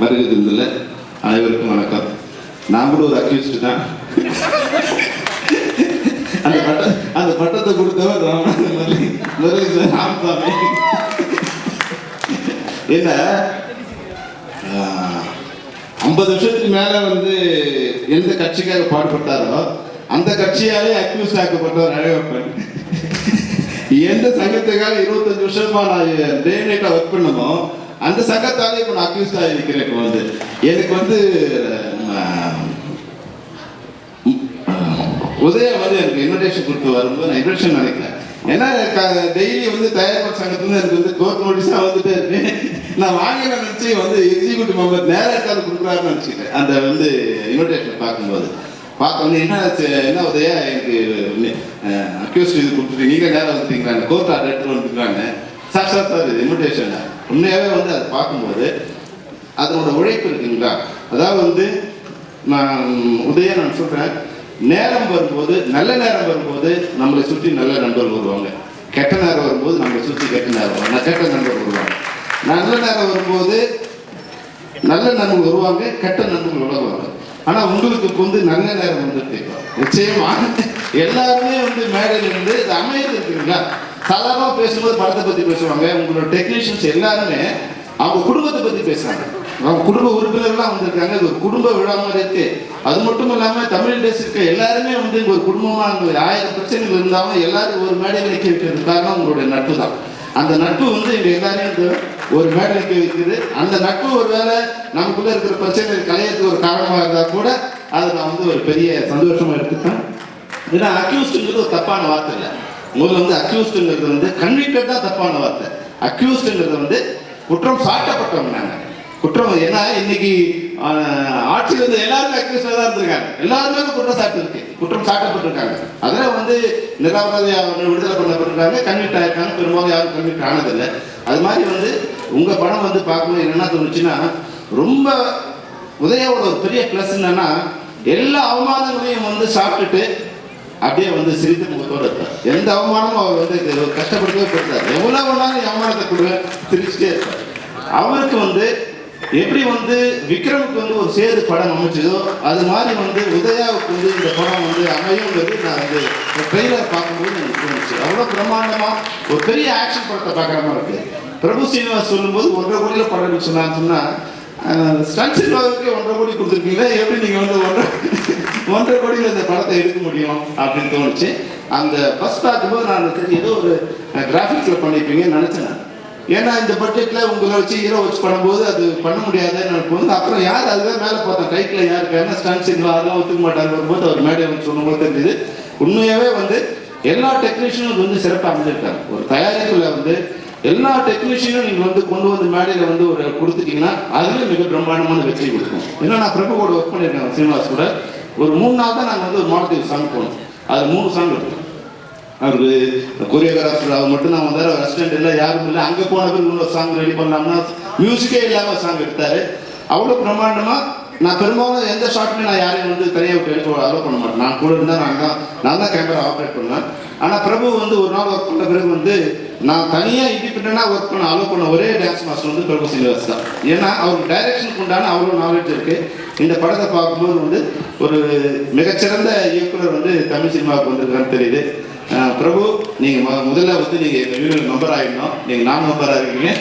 வருகிறதில்லை அனைவருக்கும் வணக்கம். நான் கூட ஒரு அக்யூஸ்ட் தான். அந்த பட்ட அந்த பட்டத்தை கொடுத்தவர் ராமநாதன் முரளி ராமசாமி என்ன? ஐம்பது வருஷத்துக்கு மேல வந்து எந்த கட்சிக்காக பாடுபட்டாரோ அந்த கட்சியாலே அக்யூஸ் ஆக்கப்பட்டவர் அழகப்பன். எந்த சங்கத்துக்காக இருபத்தஞ்சு வருஷமா நான் டே ஒர்க் பண்ணமோ அந்த சங்கத்தாலே இப்போ நான் அக்யூஸ்டாக இருக்கிறேன் இப்போ வந்து. எனக்கு வந்து ஆஹ், உதயா வந்து எனக்கு இன்விடேஷன் கொடுத்து வரும்போது நான் இன்விடேஷன் நினைக்கிறேன் ஏன்னா டெய்லி வந்து தயாரிப்பாளர் சங்கத்துல எனக்கு வந்து கோர்ட் நோட்டீஸாக வந்துட்டே இருக்கு. நான் வாங்கின நினச்சி வந்து எக்ஸிக்யூட்டிவ் மெம்பர் நேராக கொடுக்குறாருன்னு நினச்சிக்கிட்டேன். அந்த வந்து இன்விடேஷன் பார்க்கும்போது. பார்த்தோன்னே என்ன என்ன உதயா எனக்கு அக்யூஸ்ட் இது கொடுத்துட்டு நீங்கள் நேரம் வந்துட்டீங்களா? கோர்ட் ஆர்டர் வந்துருக்காங்க சார் சார் இன்விடேஷன் உண்மையாகவே வந்து அதை பார்க்கும்போது அதனோட உழைப்பு இருக்குங்களா? அதாவது வந்து நான் உதய நான் சொல்கிறேன் நேரம் வரும்போது நல்ல நேரம் வரும்போது நம்மளை சுற்றி நல்ல நண்பர்கள் வருவாங்க. கெட்ட நேரம் வரும்போது நம்மளை சுற்றி கெட்ட நேரம் வருவாங்க. நான் கெட்ட நண்பர் வருவாங்க. நல்ல நேரம் வரும்போது நல்ல நண்பர்கள் வருவாங்க கெட்ட நண்பர்கள் விலகுவாங்க ஆனால் உங்களுக்கு இப்போ வந்து நல்ல நேரம் வந்துட்டு நிச்சயமா எல்லாருமே வந்து மேடையில் இருந்து இது அமையது இருக்குங்களா சாதாரணமாக பேசும்போது படத்தை பற்றி பேசுவாங்க. உங்களோட டெக்னீஷியன்ஸ் எல்லாருமே அவங்க குடும்பத்தை பற்றி பேசுறாங்க. அவங்க குடும்ப உறுப்பினர்லாம் வந்திருக்காங்க. இது ஒரு குடும்ப விழா மாதிரி இருக்கு. அது மட்டும் இல்லாமல் தமிழ் இண்டஸ்ட்ரி இருக்க எல்லாருமே வந்து இங்க ஒரு குடும்பமாக ஆயிரம் பிரச்சனைகள் இருந்தாலும் எல்லாரும் ஒரு மேடையில் நிற்க வைக்கிறது காரணம் உங்களுடைய நட்பு தான். அந்த நட்பு வந்து எங்க எல்லாரையும் ஒரு மேடை நிற்க அந்த நட்பு ஒரு வேலை நமக்குள்ள இருக்கிற பிரச்சனைகள் கலையத்துக்கு ஒரு காரணமாக இருந்தால் கூட அதை நான் வந்து ஒரு பெரிய சந்தோஷமா எடுத்துப்பேன். ஏன்னா அக்யூஸ்டுங்கிறது ஒரு தப்பான வார்த்தை இல்லை. முதல்ல வந்து அக்யூஸ்டுங்கிறது வந்து கன்விக்டட் தான் தப்பான வார்த்தை. அக்யூஸ்டுங்கிறது வந்து குற்றம் சாட்டப்பட்டவங்க நாங்கள் குற்றம் ஏன்னா இன்னைக்கு ஆட்சி ஆட்சியில் வந்து எல்லாருமே அக்யூஸ்டாக தான் இருந்திருக்காங்க. எல்லாருமே குற்றம் சாட்டு இருக்கு குற்றம் சாட்டப்பட்டிருக்காங்க. அதில் வந்து நிராபராதி விடுதலை பண்ணப்பட்டிருக்காங்க. கன்விக்ட் ஆயிருக்காங்க பெரும்பாலும் யாரும் கன்விக்ட் ஆனதில்லை அது மாதிரி வந்து உங்கள் படம் வந்து பார்க்கும்போது என்னென்ன தோணுச்சுன்னா ரொம்ப உதயாவோட ஒரு பெரிய ப்ளஸ் என்னன்னா எல்லா அவமானங்களையும் வந்து சாப்பிட்டுட்டு அப்படியே வந்து சிரித்த முகத்தோடு இருப்பார். எந்த அவமானமும் அவர் வந்து கஷ்டப்படுத்தவே கஷ்டப்படவே எவ்வளோ வேணாலும் அவமானத்தை கொடுவேன் சிரிச்சுட்டே இருப்பார். அவருக்கு வந்து எப்படி வந்து விக்ரமுக்கு வந்து ஒரு சேது படம் அமைச்சதோ அது மாதிரி வந்து உதயாவுக்கு வந்து இந்த படம் வந்து அமையுங்கிறது நான் வந்து ட்ரெய்லர் பார்க்கும்போது எனக்கு தோணுச்சு. அவ்வளோ பிரம்மாண்டமாக ஒரு பெரிய ஆக்ஷன் படத்தை பார்க்குற மாதிரி இருக்குது பிரபு சீனிவாஸ் சொல்லும்போது ஒன்றரை கோடியில் படம் சொன்னான்னு சொன்னால் ஸ்டன் சினிமாவுக்கு ஒன்றரை கோடி கொடுத்துருக்கீங்களா எப்படி நீங்கள் வந்து ஒன்றரை ஒன்றரை கோடியில் இந்த படத்தை எடுக்க முடியும் அப்படின்னு தோணுச்சு. அந்த பஸ் பார்க்கும்போது நான் சரி ஏதோ ஒரு கிராஃபிக்ஸில் பண்ணியிருப்பீங்கன்னு நினச்சேன் ஏன்னா இந்த பட்ஜெட்டில் உங்களை வச்சு ஹீரோ வச்சு பண்ணும்போது அது பண்ண முடியாதுன்னு நினைப்போம். அப்புறம் யார் அதுதான் மேலே பார்த்தேன் டைட்டில் யார் இருக்காருன்னா ஸ்டன் அதெல்லாம் ஒத்துக்க மாட்டாங்க. வரும்போது அவர் மேடை வந்து சொன்னபோது தெரிஞ்சுது. உண்மையாகவே வந்து எல்லா டெக்னீஷியனும் வந்து சிறப்பாக அமைஞ்சிருக்காங்க. ஒரு தயாரிப்பில் வந்து எல்லா டெக்னீஷியனும் நீங்கள் வந்து கொண்டு வந்து மேடையில் வந்து ஒரு கொடுத்துட்டீங்கன்னா அதுவே மிக பிரம்மாண்டமான வெற்றி கொடுக்கும். ஏன்னா நான் பிரபு கூட ஒர்க் பண்ணியிருக்கேன் சீனிவாஸ் கூட. ஒரு மூணு நாள் தான் நாங்கள் வந்து ஒரு மாடத்துக்கு சாங் போனோம். அது மூணு சாங் இருக்கும் அவருக்கு கொரியோகிராஃபர் அவர் மட்டும் தான் வந்தார். அவர் அசிஸ்டன்ட் இல்லை யாரும் இல்லை. அங்கே போன பிறகு இன்னொரு சாங் ரெடி பண்ணலாம்னா மியூசிக்கே இல்லாமல் சாங் எடுத்தார். அவ்வளோ பிரம்மாண்டமாக நான் பெரும்பாலும் எந்த ஷாட்லையும் நான் யாரையும் வந்து தனியாக எடுத்து அலோவ் பண்ண மாட்டேன். நான் கூட இருந்தால் நான் தான் நான் தான் கேமரா ஆப்ரேட் பண்ணுவேன். ஆனால் பிரபு வந்து ஒரு நாள் ஒர்க் பண்ண பிறகு வந்து நான் தனியாக இண்டிபெண்டாக ஒர்க் பண்ண அலோவ் பண்ண ஒரே டான்ஸ் மாஸ்டர் வந்து பிரபு சீனிவாஸ் தான். ஏன்னா அவருக்கு டைரக்ஷனுக்கு உண்டான அவ்வளோ நாலேஜ் இருக்குது இந்த படத்தை பார்க்கும்போது வந்து ஒரு மிகச்சிறந்த இயக்குனர் வந்து தமிழ் சினிமாவுக்கு வந்திருக்கான்னு தெரியுது. பிரபு நீங்கள் முதல்ல வந்து நீங்கள் எங்கள் யூனியன் மெம்பர் ஆகிடணும். நீங்கள் நான் மெம்பரா இருக்கீங்க.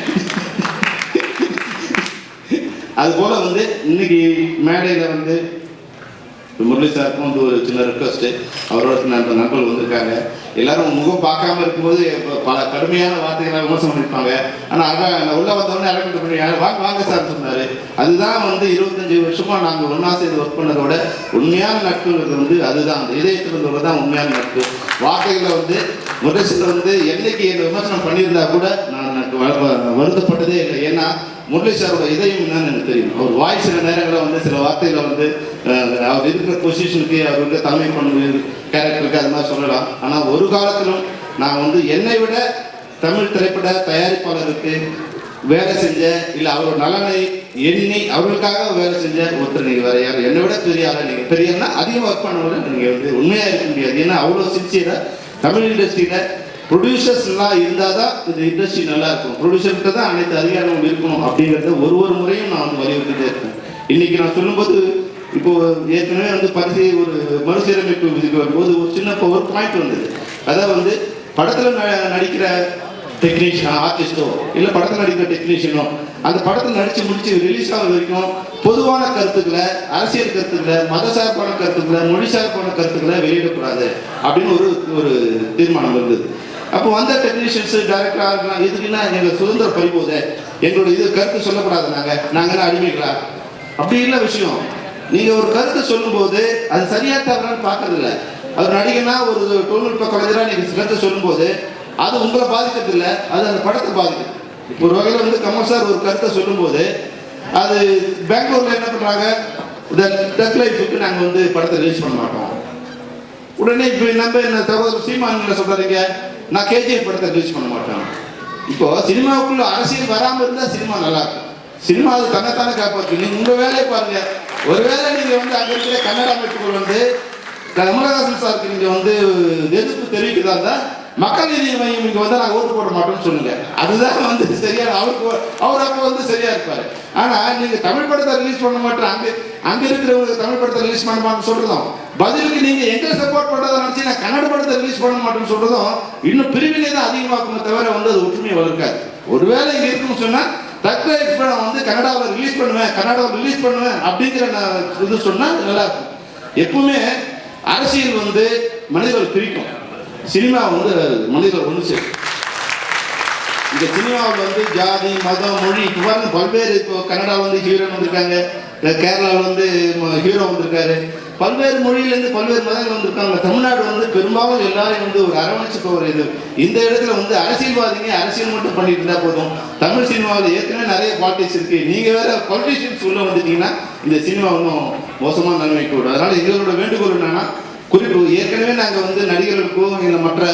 அதுபோல் வந்து இன்னைக்கு மேடையில் வந்து முரளி சாருக்கும் வந்து ஒரு சின்ன ரிக்வஸ்ட்டு அவரோட சில நண்பர்கள் வந்திருக்காங்க. எல்லாரும் முகம் பார்க்காம இருக்கும்போது பல கடுமையான வார்த்தைகளை விமர்சனம் பண்ணியிருப்பாங்க ஆனால் அதான் நான் உள்ள வந்தவொடனே அழகு பண்ணி வாங்க வாங்க சார் சொன்னார். அதுதான் வந்து இருபத்தஞ்சி வருஷமாக நாங்கள் ஒன்றா சேர்ந்து ஒர்க் பண்ணதோட உண்மையான நட்புங்கிறது வந்து அதுதான். அந்த இதயத்தில் இருந்தவங்க தான் உண்மையான நட்பு. வார்த்தைகளை வந்து முரளிசில் வந்து என்னைக்கு என்னை விமர்சனம் பண்ணியிருந்தா கூட நான் எனக்கு வ- வருத்தப்பட்டதே இல்லை. ஏன்னா முரளி சாரோட இதயம் என்னன்னு எனக்கு தெரியும். அவர் வாய் சில நேரங்களில் வந்து சில வார்த்தைகளை வந்து அவர் இருக்கிற பொசிஷனுக்கு அவருக்கு தலைமை பண்பு கேரக்டருக்கு அது மாதிரி சொல்லலாம். ஆனால் ஒரு காலத்திலும் நான் வந்து என்னை விட தமிழ் திரைப்பட தயாரிப்பாளருக்கு வேலை செஞ்ச இல்லை அவரோட நலனை எண்ணி அவர்களுக்காக வேலை செஞ்ச ஒருத்தர் நீங்கள் வேற யாரும். என்னை விட பெரிய ஆளா நீங்கள் பெரியனா அதிகமாக ஒர்க் பண்ணவங்க நீங்கள் வந்து உண்மையாக இருக்க முடியாது. ஏன்னா அவ்வளோ சின்சியராக தமிழ் இண்டஸ்ட்ரியில் ப்ரொடியூசர்ஸ்லாம் இருந்தால் தான் இந்த இண்டஸ்ட்ரி நல்லா இருக்கும். ப்ரொடியூசர்கிட்ட தான் அனைத்து அதிகாரமும் இருக்கணும் அப்படிங்கிறத ஒரு ஒரு முறையும் நான் வந்து வலியுறுத்திட்டே இருக்கேன். இன்னைக்கு நான் சொல்லும்போது இப்போ ஏற்கனவே வந்து பரிசு ஒரு மறுசீரமைப்பு இதுக்கு வரும்போது ஒரு சின்ன இப்போ ஒரு பாயிண்ட் வந்தது. அதான் வந்து படத்தில் ந நடிக்கிற டெக்னீஷியன் ஆர்டிஸ்டோ இல்லை படத்தில் நடிக்கிற டெக்னீஷியனோ அந்த படத்தில் நடித்து முடித்து ரிலீஸ் ஆகிற வரைக்கும் பொதுவான கருத்துக்களை அரசியல் கருத்துக்களை மத சார்பான கருத்துக்களை மொழி சார்பான கருத்துக்களை வெளியிடக்கூடாது அப்படின்னு ஒரு ஒரு தீர்மானம் இருந்தது அப்போ வந்த டெக்னீஷியன்ஸ் டேரக்டராக இருக்கலாம் எதுக்குன்னா எங்கள் சுதந்திரம் பறிபோதே எங்களோட இது கருத்து சொல்லப்படாது நாங்கள் நாங்கள் அடிமைகளா? அப்படி இல்லை விஷயம். நீங்கள் ஒரு கருத்து சொல்லும்போது அது சரியா தவறான்னு பார்க்கறதில்ல. அவர் நடிகனா ஒரு தொழில்நுட்ப கலைஞராக நீங்கள் கருத்து சொல்லும்போது அது உங்களை பாதிக்கிறது இல்லை அது அந்த படத்தை பாதிக்குது. இப்போ ஒரு வகையில் வந்து கமல் சார் ஒரு கருத்தை சொல்லும்போது அது பெங்களூர்ல என்ன பண்றாங்க? இந்த டக் லைஃபுக்கு நாங்கள் வந்து படத்தை ரிலீஸ் பண்ண மாட்டோம். உடனே இப்போ நம்ம என்ன சகோதரர் சீமான் என்ன சொல்றாருங்க? நான் கேஜிஎஃப் படத்தை ரிலீஸ் பண்ண மாட்டேன். இப்போ சினிமாவுக்குள்ள அரசியல் வராமல் இருந்தால் சினிமா நல்லா இருக்கும். சினிமா அது தன்னைத்தானே காப்பாற்று நீங்க உங்க வேலையை பாருங்க. ஒருவேளை நீங்க வந்து அங்க இருக்கிற கன்னட அமைப்புகள் வந்து கமலஹாசன் சாருக்கு நீங்க வந்து எதிர்ப்பு தெரிவிக்கிறதா இருந்தா மக்கள் நீதி மையம் இங்க வந்து நாங்க ஓட்டு போட மாட்டோம்னு சொல்லுங்க. அதுதான் வந்து சரியா அவருக்கு அவர் அப்போ வந்து சரியா இருப்பாரு. ஆனா நீங்க தமிழ் படத்தை ரிலீஸ் பண்ண மாட்டோம் அங்க அங்க இருக்கிறவங்க தமிழ் படத்தை ரிலீஸ் பண்ண மாட்டோம்னு சொல்றதும் பதிலுக்கு நீங்க எங்க சப்போர்ட் பண்றதை நினைச்சு நான் கன்னட படத்தை ரிலீஸ் பண்ண மாட்டோம்னு சொல்றதும் இன்னும் பிரிவினை தான் அதிகமாக்குமே தவிர வந்து அது ஒற்றுமையை வளர்க்காது. ஒருவேளை இங்க இருக்குன்னு சொன்னா தக்க படம் வந்து கன்னடாவில் ரிலீஸ் பண்ணுவேன் கன்னடாவில் ரிலீஸ் பண்ணுவேன் அப்படிங்கிற நான் இது சொன்னால் நல்லா இருக்கும். எப்பவுமே அரசியல் வந்து மனிதர்கள் பிரிக்கும். சினிமா வந்து மனிதர்கள் ஒன்று சேரும் இந்த சினிமாவில் வந்து ஜாதி மதம் மொழி இப்போ பாருங்க பல்வேறு இப்போ கன்னடாவில் வந்து ஹீரோயின் வந்திருக்காங்க. கேரளாவில் வந்து ஹீரோ வந்திருக்காரு. பல்வேறு மொழியிலேருந்து பல்வேறு மதங்கள் வந்திருக்காங்க. தமிழ்நாடு வந்து பெரும்பாலும் எல்லாரையும் வந்து ஒரு அரவணைச்சு போகிற இது. இந்த இடத்துல வந்து அரசியல்வாதிங்க அரசியல் மட்டும் பண்ணிட்டு இருந்தா போதும். தமிழ் சினிமாவில் ஏற்கனவே நிறைய பார்ட்டிஸ் இருக்கு. நீங்க வேற பொலிட்டிஷியன்ஸ் உள்ள வந்துட்டீங்கன்னா இந்த சினிமா இன்னும் மோசமான நிலைமைக்கு விடும் அதனால எங்களோட வேண்டுகோள் என்னன்னா குறிப்பு ஏற்கனவே நாங்கள் வந்து நடிகர்களுக்கும் இல்லை மற்ற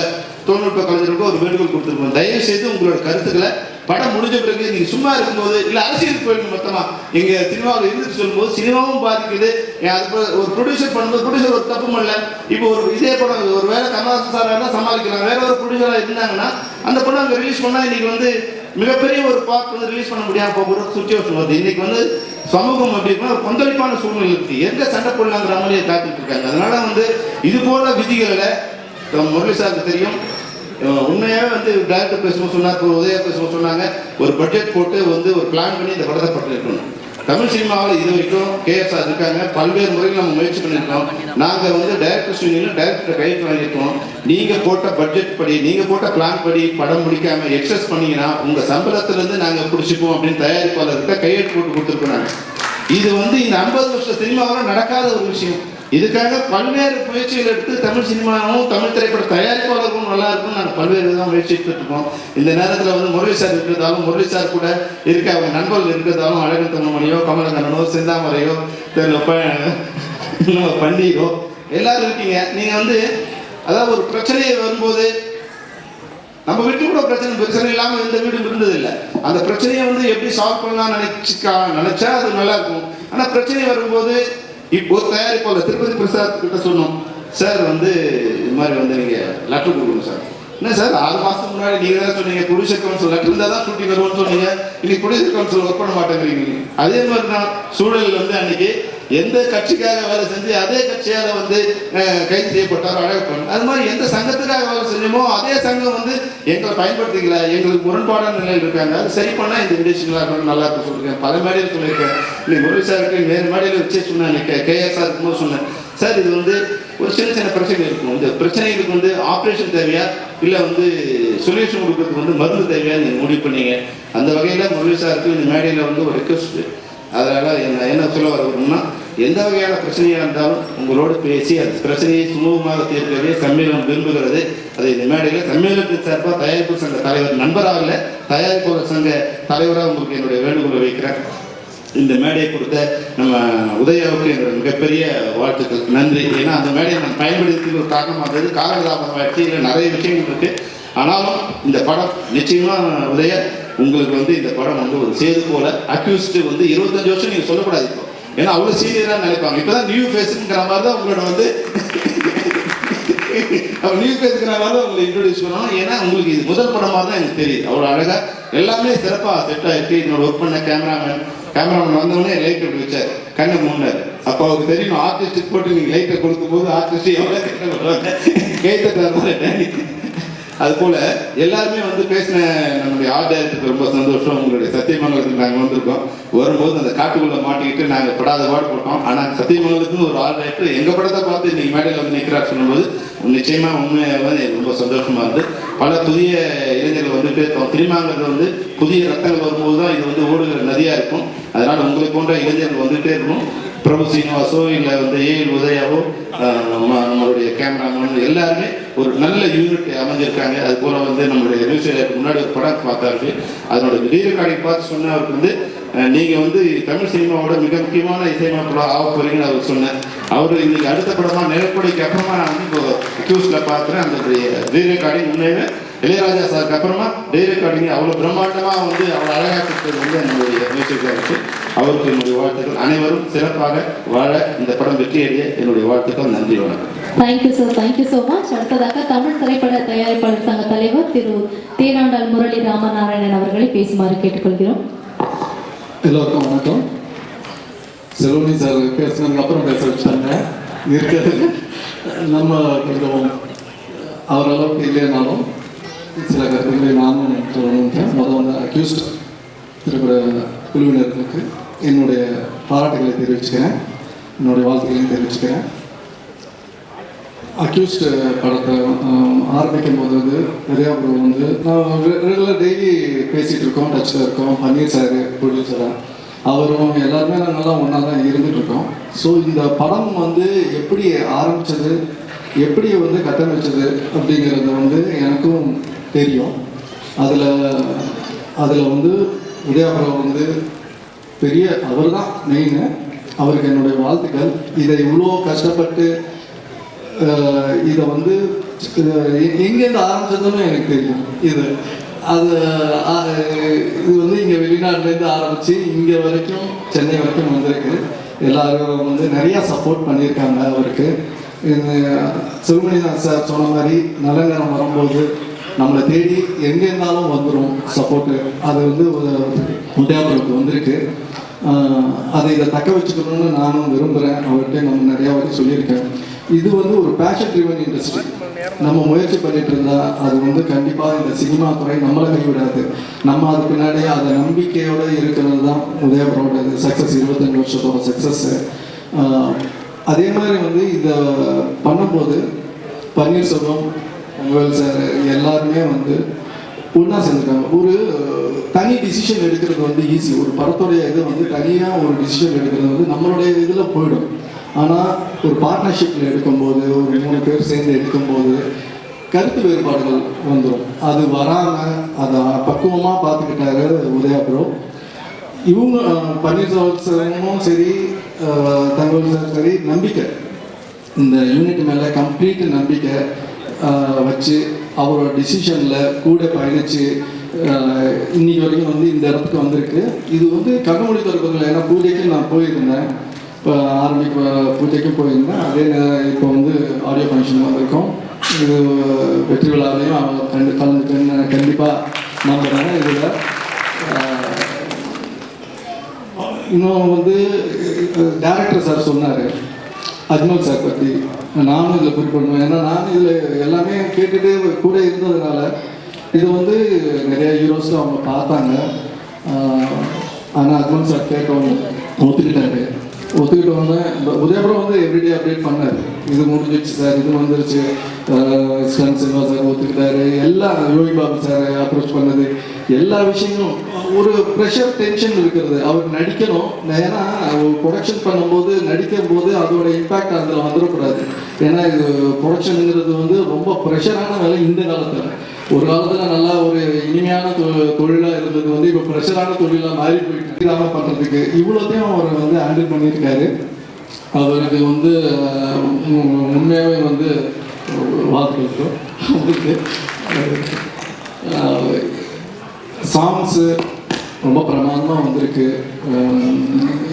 தொழில்நுட்ப கலைஞருக்கும் ஒரு வேண்டுகோள் கொடுத்துருக்கோம். தயவு செய்து உங்களோட கருத்துக்களை படம் முடிஞ்ச பிறகு நீங்க சும்மா இருக்கும்போது இல்ல அரசியல் போயிடும் மொத்தமா எங்க சினிமாவில் இருந்துட்டு சொல்லும்போது சினிமாவும் பாதிக்குது. அது ஒரு ப்ரொடியூசர் பண்ணும்போது ப்ரொடியூசர் ஒரு தப்பு பண்ணல இப்போ ஒரு இதே படம் ஒரு வேலை கமலஹாசன் சார் வேணா சமாளிக்கலாம். வேற ஒரு ப்ரொடியூசராக இருந்தாங்கன்னா அந்த படம் அங்கே ரிலீஸ் பண்ணா இன்னைக்கு வந்து மிகப்பெரிய ஒரு பார்ட் வந்து ரிலீஸ் பண்ண முடியாம போகிற சுச்சுவேஷன் வருது. இன்னைக்கு வந்து சமூகம் அப்படின்னா ஒரு கொந்தளிப்பான சூழ்நிலை இருக்கு எங்க சண்டை போடலாங்கிற மாதிரியே காத்துட்டு இருக்காங்க. அதனால வந்து இது போல விதிகளை முரளி சாருக்கு தெரியும். உண்மையாகவே வந்து டேரக்டர் பேசும்போது சொன்னார் இப்போ உதயா பேசும்போது சொன்னாங்க ஒரு பட்ஜெட் போட்டு வந்து ஒரு பிளான் பண்ணி இந்த படத்தை பட்டிருக்கணும் தமிழ் சினிமாவில் இது வரைக்கும் கேஎஸ்ஆர் இருக்காங்க. பல்வேறு முறையில் நம்ம முயற்சி பண்ணியிருக்கோம். நாங்கள் வந்து டைரக்டர்ஸ் யூனியன் டைரக்டர் கையெழுத்து வாங்கியிருக்கோம். நீங்கள் போட்ட பட்ஜெட் படி நீங்கள் போட்ட பிளான் படி படம் முடிக்காம எக்ஸஸ் பண்ணீங்கன்னா உங்கள் சம்பளத்திலேருந்து நாங்கள் பிடிச்சிப்போம் அப்படின்னு தயாரிப்பாளர்கிட்ட கையெழுத்து போட்டு கொடுத்துருக்கோம் நாங்கள் இது வந்து இந்த ஐம்பது வருஷம் சினிமாவில் நடக்காத ஒரு விஷயம். இதுக்காக பல்வேறு முயற்சிகள் எடுத்து தமிழ் சினிமாவும் தமிழ் திரைப்பட தயாரிப்பாளர்களும் நல்லா இருக்கும் நாங்கள் பல்வேறு விதமாக முயற்சி இருக்கோம். இந்த நேரத்தில் வந்து முரளி சார் இருக்கிறதாலும் முரளி சார் கூட இருக்க அவங்க நண்பர்கள் இருக்கிறதாலும் அழகன் தங்கமணியோ கமலக்கண்ணனோ செந்தாமரையோ தெரியல, இன்னும் எல்லாரும் இருக்கீங்க. நீங்கள் வந்து அதாவது ஒரு பிரச்சனை வரும்போது நம்ம வீட்டு கூட பிரச்சனை பிரச்சனை இல்லாமல் எந்த வீடும் இருந்ததில்லை. அந்த பிரச்சனையை வந்து எப்படி சால்வ் பண்ணலாம் நினைச்சிக்கா நினைச்சா அது நல்லா இருக்கும். ஆனால் பிரச்சனை வரும்போது இப்போ தயாரிப்பாளர் திருப்பதி பிரசாத் கிட்ட சொன்னோம். சார் வந்து இது மாதிரி வந்து நீங்கள் லெட்டர் கொடுக்கணும் சார். என்ன சார் ஆறு மாதத்துக்கு முன்னாடி நீங்கள் தான் சொன்னீங்க. ப்ரொடியூசர் கவுன்சில் லெட்டர் இருந்தால் தான் ஷூட்டிங் வருவோம்னு சொன்னீங்க. இன்னைக்கு ப்ரொடியூசர் கவுன்சில் ஒர்க் பண்ண மாட்டேங்கிறீங்க. அதே மாதிரி தான் சூழல் வந்து அன்னைக்கு எந்த கட்சிக்காக வேலை செஞ்சு அதே கட்சியால் வந்து கைது செய்யப்பட்டாரோ அழகப்பன் அது மாதிரி எந்த சங்கத்துக்காக வேலை செஞ்சோமோ அதே சங்கம் வந்து எங்களை பயன்படுத்திக்கல எங்களுக்கு முரண்பாடான நிலையில் இருக்காங்க. அது சரி பண்ணால் இந்த இண்டஸ்ட்ரியில் நல்லா இருக்கும் சொல்லியிருக்கேன் பல மேடையில் சொல்லியிருக்கேன் நீ முரளி சாருக்கு வேறு மேடையில் வச்சே சொன்னேன் கேஎஸ்ஆர் இருக்கும்போது சொன்னேன் சார் இது வந்து ஒரு சின்ன சின்ன பிரச்சனை இருக்கும். இந்த பிரச்சனைகளுக்கு வந்து ஆப்ரேஷன் தேவையா? இல்லை வந்து சொல்யூஷன் கொடுக்கறதுக்கு வந்து மருந்து தேவையா நீங்கள் முடிவு பண்ணீங்க. அந்த வகையில் முரளி சாருக்கு இந்த மேடையில் வந்து ஒரு ரெக்வஸ்ட் அதனால் என்ன என்ன சொல்ல வரணும்னா எந்த வகையான பிரச்சனையாக இருந்தாலும் உங்களோடு பேசி அந்த பிரச்சனையை சுமூகமாக தீர்க்கவே சம்மேளனம் விரும்புகிறது. அதை இந்த மேடையில் சம்மேளனத்தின் சார்பாக தயாரிப்பு சங்க தலைவர் நண்பராக இல்லை தயாரிப்பாளர் சங்க தலைவராக உங்களுக்கு என்னுடைய வேண்டுகோளை வைக்கிறேன். இந்த மேடையை கொடுத்த நம்ம உதயாவுக்கு என்னோட மிகப்பெரிய வாழ்த்துக்கள். நன்றி. ஏன்னா அந்த மேடையை நான் பயன்படுத்தி ஒரு காரணமாக இருந்தது. காலதாமதம் ஆயிடுச்சு. இல்லை நிறைய விஷயங்கள் இருக்குது ஆனாலும் இந்த படம் நிச்சயமாக உதய உங்களுக்கு வந்து இந்த படம் வந்து ஒரு சேது போல அக்யூஸ்டு வந்து இருபத்தஞ்சு வருஷம் நீங்க சொல்லக்கூடாது இப்போ. ஏன்னா அவ்வளோ சீனியராக நினைப்பாங்க. இப்போதான் நியூ ஃபேஸுங்கிற மாதிரி தான் உங்களோட வந்து அவர் நியூ பேசுகிறனால தான் உங்களை இன்ட்ரோடியூஸ் பண்ணணும். ஏன்னா உங்களுக்கு இது முதல் படமாக தான் எனக்கு தெரியுது. அவ்வளோ அழகாக எல்லாமே சிறப்பாக செட் ஆயிருக்கு. என்னோட ஒர்க் பண்ண கேமராமேன் கேமராமேன் வந்தவொடனே லைட் அப்படி வச்சார்? கண்ணு முன்னார் அப்போ அவருக்கு தெரியும் ஆர்டிஸ்ட்டுக்கு போட்டு நீங்கள் லைட்டை கொடுக்கும்போது ஆர்டிஸ்ட் எவ்வளோ கைத்தட்டார் அது போல எல்லாருமே வந்து பேசின நம்மளுடைய ஆர்ட் டைரக்டருக்கு ரொம்ப சந்தோஷம். உங்களுடைய சத்தியமங்கலத்துக்கு நாங்கள் வந்திருக்கோம். வரும்போது அந்த காட்டுக்குள்ள மாட்டிக்கிட்டு நாங்கள் படாத பாடு போட்டோம். ஆனால் சத்தியமங்கலத்துக்கு ஒரு ஆர்ட் டைரக்டர் எங்கள் படத்தை பார்த்து இன்றைக்கி மேடையில் வந்து நிற்கிறார் சொல்லும்போது நிச்சயமா உண்மையாக எனக்கு ரொம்ப சந்தோஷமா இருந்து பல புதிய இளைஞர்கள் வந்துட்டு இருக்கோம் சினிமாங்கிறது வந்து புதிய ரத்தங்கள் வரும்போது தான் இது வந்து ஓடுகிற நதியாக இருக்கும். அதனால உங்களை போன்ற இளைஞர்கள் வந்துகிட்டே இருக்கணும். பிரபு சீனிவாசோ இல்லை வந்து ஏஎல் உதயாவோ நம்ம- நம்மளுடைய கேமராமேன் எல்லாருமே ஒரு நல்ல யூனிட் அமைஞ்சிருக்காங்க. அது போல வந்து நம்மளுடைய நியூஸ் முன்னாடி ஒரு படம் பார்த்தாரு அதனோட வீடியோ ரெக்கார்டிங் பார்த்து சொன்ன அவருக்கு வந்து நீங்கள் வந்து தமிழ் சினிமாவோட மிக முக்கியமான இசையமைப்பாளர் ஆக போறீங்கன்னு அவர் சொன்னேன் அவர் இன்னைக்கு அடுத்த படமாக நிலப்படிக்கு அப்புறமா நான் வந்து இப்போ அக்யூஸ்ல பார்க்குறேன். அந்த வீடியோ ரெக்கார்டிங் உண்மையுமே இளையராஜா சாருக்கு அப்புறமா டெய்லி ரெக்கார்டிங் அவ்வளோ பிரம்மாண்டமாக வந்து அவ்வளோ அழகாக வந்து நம்மளுடைய மியூசிக் இருக்கு. அவருக்கு என்னுடைய வாழ்த்துக்கள் அனைவரும் சிறப்பாக வாழ இந்த படம் வெற்றி அடைய என்னுடைய வாழ்த்துக்கள் நன்றி வணக்கம். Thank you sir thank you so much அடுத்ததாக தமிழ் திரைப்பட தயாரிப்பாளர் சங்க தலைவர் திரு தேனாண்டாள் முரளி ராமநாராயணன் அவர்களை பேசுமாறு கேட்டுக்கொள்கிறோம். எல்லோருக்கும் வணக்கம். செல்வனி சார் பேசுனதுக்கு அப்புறம் பேச வச்சாங்க இருக்கிறது நம்ம கொஞ்சம் அவர் அளவுக்கு இல்லைனாலும் சில கருத்துக்களை நானும் சொல்லணுன்றேன் முதல் வந்து அக்யூஸ்ட் திரைப்பட குழுவினர்களுக்கு. என்னுடைய பாராட்டுகளை தெரிவிச்சுக்கிறேன். என்னுடைய வாழ்த்துக்களையும் தெரிவிச்சுக்கிறேன். அக்யூஸ்ட் படத்தை ஆரம்பிக்கும் போது வந்து நிறையா பேர் வந்து நான் ரெகுலர் டெய்லி பேசிகிட்டு இருக்கோம் டச்சில் இருக்கோம். பன்னீர் சார் ப்ரொடியூசராக அவரும் எல்லாருமே நல்லா ஒன்றா தான் இருந்துகிட்ருக்கோம் ஸோ இந்த படம் வந்து எப்படி ஆரம்பித்தது எப்படி வந்து கட்டமைச்சது அப்படிங்கிறது வந்து எனக்கும் தெரியும். அதில் அதில் வந்து உதயாபுரம் வந்து பெரிய அவர் தான் மெயின் அவருக்கு என்னுடைய வாழ்த்துக்கள். இதை இவ்வளோ கஷ்டப்பட்டு இதை வந்து எங்கேருந்து ஆரம்பிச்சதுன்னு எனக்கு தெரியும். இது அது இது வந்து இங்கே வெளிநாட்டிலேருந்து ஆரம்பித்து இங்கே வரைக்கும் சென்னை வரைக்கும் வந்திருக்கு. எல்லாரும் வந்து நிறையா சப்போர்ட் பண்ணியிருக்காங்க அவருக்கு. சிறுமணிதான் சார் சொன்ன மாதிரி நலங்கரம் வரும்போது நம்மளை தேடி எங்கே இருந்தாலும் வந்துடும் சப்போர்ட்டு அது வந்து உதயாபுரத்துக்கு வந்திருக்கு. அதை இதை தக்க வச்சுக்கணும்னு நானும் விரும்புகிறேன் அவர்கிட்ட நம்ம நிறையா வாட்டி சொல்லியிருக்கேன். இது வந்து ஒரு பேஷன் ட்ரிவன் இண்டஸ்ட்ரி நம்ம முயற்சி பண்ணிட்டு இருந்தா அது வந்து கண்டிப்பாக இந்த சினிமா துறை நம்மளை கைவிடாது. நம்ம அது பின்னாடி அதை நம்பிக்கையோடு இருக்கிறது தான் உதயபுரோட சக்ஸஸ் இருபத்தஞ்சு வருஷத்தோட சக்ஸஸ் அதே மாதிரி வந்து இதை பண்ணும்போது பன்னீர்செல்வம் முகல் சார் எல்லாருமே வந்து ஒன்றா செஞ்சுருக்காங்க ஒரு தனி டிசிஷன் எடுக்கிறது வந்து ஈஸி ஒரு படத்துடைய இது வந்து தனியாக ஒரு டிசிஷன் எடுக்கிறது வந்து நம்மளுடைய இதில் போயிடும். ஆனால் ஒரு பார்ட்னர்ஷிப்பில் எடுக்கும்போது ஒரு மூணு பேர் சேர்ந்து எடுக்கும்போது கருத்து வேறுபாடுகள் வந்துடும் அது வராமல் அதை பக்குவமாக பார்த்துக்கிட்டாரு உதயா ப்ரோ இவங்க பன்னீர்செல்வம் சரி அஹ், சார் சரி நம்பிக்கை. இந்த யூனிட் மேலே கம்ப்ளீட் நம்பிக்கை. வச்சு அவரோட டிசிஷனில் கூட பயணித்து இன்னைக்கு வரைக்கும் வந்து இந்த இடத்துக்கு வந்திருக்கு. இது வந்து கண்ணமொழி திறப்பதில்லை ஏன்னா பூஜைக்கு நான் போயிருந்தேன். இப்போ ஆரம்பிக்க பூஜைக்கும் போயிருந்தேன். அதே நேரம் இப்போ வந்து ஆடியோ ஃபங்க்ஷன் வந்திருக்கோம். இது வெற்றி விழாவிலையும் அவங்க கண்டு கலந்து கண்டிப்பாக நம்புகிறேன் இதில் இன்னும் வந்து டேரக்டர் சார் சொன்னார். அஜ்மல் சார் பற்றி நானும் இதில் குறிப்பிடணும். ஏன்னா நான் இதில் எல்லாமே கேட்டுகிட்டே கூட இருந்ததுனால இது வந்து நிறைய ஹீரோஸ் அவங்க பார்த்தாங்க. ஆனால் அஜ்மல் சார் கேட்கவும் ஒத்துக்கிட்டாரு. ஒத்துக்கிட்டு வந்தேன். உதயபுரம் வந்து எவ்ரிடே அப்டேட் பண்ணார். இது முடிஞ்சிச்சு சார் இது வந்துருச்சு. ஸ்டன் சில்வா சார் ஒத்துக்கிட்டாரு. எல்லா யோகி பாபு சார் அப்ரோச் பண்ணது. எல்லா விஷயங்களும் ஒரு ப்ரெஷர் டென்ஷன் இருக்கிறது. அவர் நடிக்கணும். ஏன்னா ப்ரொடக்ஷன் பண்ணும்போது நடிக்கும் போது அதோட இம்பேக்ட் அதில் வந்துடக்கூடாது ஏன்னா இது ப்ரொடக்ஷனுங்கிறது வந்து ரொம்ப ப்ரெஷரான வேலை இந்த காலத்தில். ஒரு காலத்தில் நல்லா ஒரு இனிமையான தொ- தொழிலா இருந்தது வந்து இப்போ ப்ரெஷரான தொழிலாக மாறி போயிட்டு இல்லாமல் பண்ணுறதுக்கு இவ்வளோத்தையும் அவர் வந்து ஹேண்டில் பண்ணியிருக்காரு அவருக்கு வந்து அஹ், உண்மையாகவே வந்து வாழ்த்துக்கள் அவருக்கு சாங்ஸு ரொம்ப பிரமாதமாக வந்திருக்கு.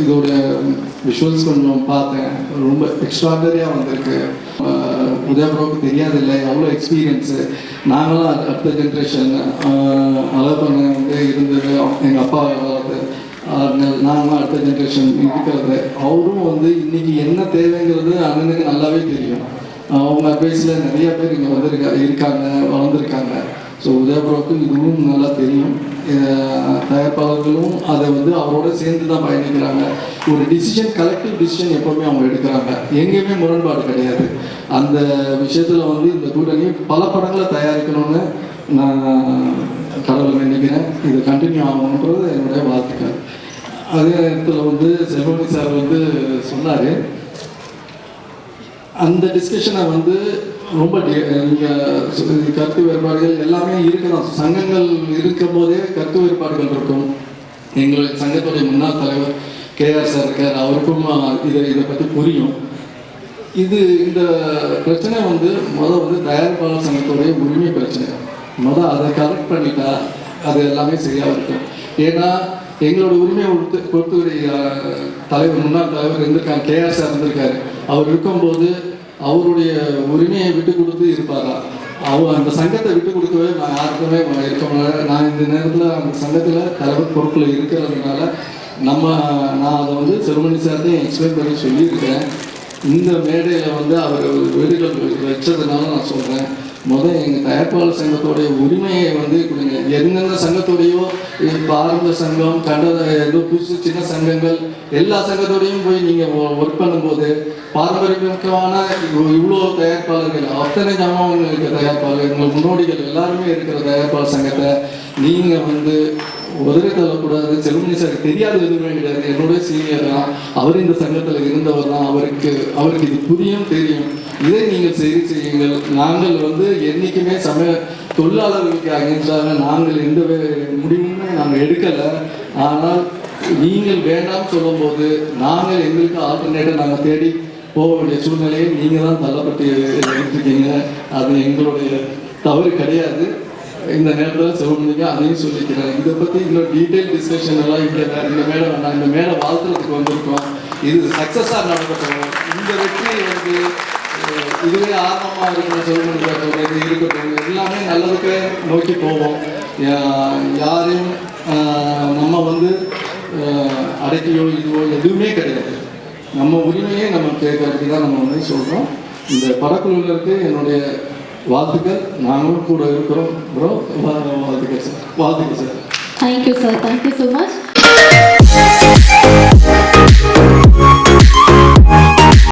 இதோட விஷுவல்ஸ் கொஞ்சம் பார்த்தேன். ரொம்ப எக்ஸ்ட்ராடரியாக வந்திருக்கு. அஹ், உதயபுரோவுக்கு தெரியாதில்லை அவ்வளோ எக்ஸ்பீரியன்ஸு நாங்களாம் அடுத்த ஜென்ரேஷன் அழகண்ண வந்து இருந்தது. எங்கள் அப்பா வளர்த்து நாங்களாம் அடுத்த ஜென்ரேஷன் இருக்கிறது அவரும் வந்து இன்னைக்கு என்ன தேவைங்கிறது அண்ணனுக்கு நல்லாவே தெரியும். அவங்க அட்வைஸில் நிறைய பேர் இங்கே வந்திருக்கா இருக்காங்க வளர்ந்துருக்காங்க. ஸோ உதயபுரோக்கு இதுவும் நல்லா தெரியும். தயாரிப்பாளர்களும் அதை வந்து அவரோட சேர்ந்து தான் பயணிக்கிறாங்க. ஒரு டிசிஷன் கலெக்டிவ் டிசிஷன் எப்போவுமே அவங்க எடுக்கிறாங்க. எங்கேயுமே முரண்பாடு கிடையாது. அந்த விஷயத்தில் வந்து இந்த கூட்டணி பல படங்களை தயாரிக்கணும்னு நான் கடவுளை நினைக்கிறேன். இது கண்டினியூ ஆகணுன்றது என்னுடைய வாழ்த்துக்கள். அதே நேரத்தில் வந்து செல்வமணி சார் வந்து சொன்னார். அந்த டிஸ்கஷனை வந்து ரொம்ப டி- கருத்து வேறுபாடுகள் எல்லாமே இருக்கலாம். சங்கங்கள் இருக்கும் போதே கருத்து வேறுபாடுகள் இருக்கும். எங்களுடைய சங்கத்துடைய முன்னாள் தலைவர் கேஆர் சார் இருக்கார். அவருக்கும் இதை இதை பற்றி புரியும். இது இந்த பிரச்சனை வந்து முதல் வந்து தயாரிப்பாளர் சங்கத்துடைய உரிமை பிரச்சனை. முதல் அதை கரெக்ட் பண்ணிட்டா அது எல்லாமே சரியாக இருக்கும். ஏன்னா எங்களோட உரிமையை கொடுத்து பொறுத்தவரை தலைவர் முன்னாள் தலைவர் இருந்திருக்காங்க. கேஆர் சார் இருந்திருக்காரு. அவர் இருக்கும்போது அவருடைய உரிமையை விட்டு கொடுத்து இருப்பாரா? அவர் அந்த சங்கத்தை விட்டு கொடுக்கவே நான் யாருக்குமே இருக்க முடியாது. நான் இந்த நேரத்தில் அந்த சங்கத்தில் தலைவர் பொறுப்பில் இருக்கிறதுனால நம்ம நான் அதை வந்து செருமணி சார்ட்டையும் எக்ஸ்பிளைன் பண்ணி சொல்லியிருக்கேன் இந்த மேடையில் வந்து அவர் வீடுகள் வச்சதுனால நான் சொல்கிறேன் முதல் எங்கள் தயாரிப்பாளர் சங்கத்தோடைய உரிமையை வந்து கொடுங்க. எந்தெந்த சங்கத்தோடையோ இப்போ ஆரம்ப சங்கம் கண்ட ஏதோ புதுசு சின்ன சங்கங்கள் எல்லா சங்கத்தோடையும் போய் நீங்கள் ஒர்க் பண்ணும்போது பாரம்பரியமான இவ்வளோ தயாரிப்பாளர்கள் அத்தனை ஜாமான் இருக்கிற தயாரிப்பாளர்கள் உங்கள் முன்னோடிகள் எல்லாருமே இருக்கிற தயாரிப்பாளர் சங்கத்தை நீங்கள் வந்து உதவி தள்ளக்கூடாது செல்வமணி சார் தெரியாத எதுவுமே கிடையாது என்னுடைய சீனியர் தான் அவர் இந்த சங்கத்தில் இருந்தவர் தான் அவருக்கு அவருக்கு இது புரியும் தெரியும். இதை நீங்கள் சரி செய்யுங்கள். நாங்கள் வந்து என்றைக்குமே சம தொழிலாளர்களுக்கு அகேன்ஸ்டாக நாங்கள் எந்த முடிவுமே நாங்கள் எடுக்கலை. ஆனால் நீங்கள் வேண்டாம் சொல்லும்போது நாங்கள் எங்களுக்கு ஆல்டர்னேட்டை நாங்கள் தேடி போக வேண்டிய சூழ்நிலையை நீங்கள் தான் தள்ளப்பட்டு இருக்கீங்க அது எங்களுடைய தவறு கிடையாது. இந்த நேரத்தில் சிவமணிக்கு அதையும் சொல்லிக்கிறேன். இதை பற்றி இன்னும் டீட்டெயில் டிஸ்கஷன் எல்லாம் இங்கே இந்த மேடை வேண்டாம் இந்த மேடை வாழ்த்துறதுக்கு வந்திருக்கோம். இது சக்ஸஸாக நடக்கட்டும். இந்த வெற்றி வந்து இதுவே ஆரம்பமாக இருக்கணும் சிவமணி இது இருக்கட்டும். எல்லாமே நல்லதுக்கு நோக்கி போவோம். யாரையும் நம்ம வந்து அடைக்கியோ இதுவோ எதுவுமே கிடையாது. நம்ம உரிமையை நம்ம கேட்கறதுக்கு தான் நம்ம வந்து சொல்கிறோம் இந்த படக்குழுவினருக்கு என்னுடைய வாழ்த்துக்கள் நாங்களும் கூட இருக்கிறோம் ப்ரோ வாழ்த்துக்கள் சார் வாழ்த்துக்கள் sir thank you sir thank you so much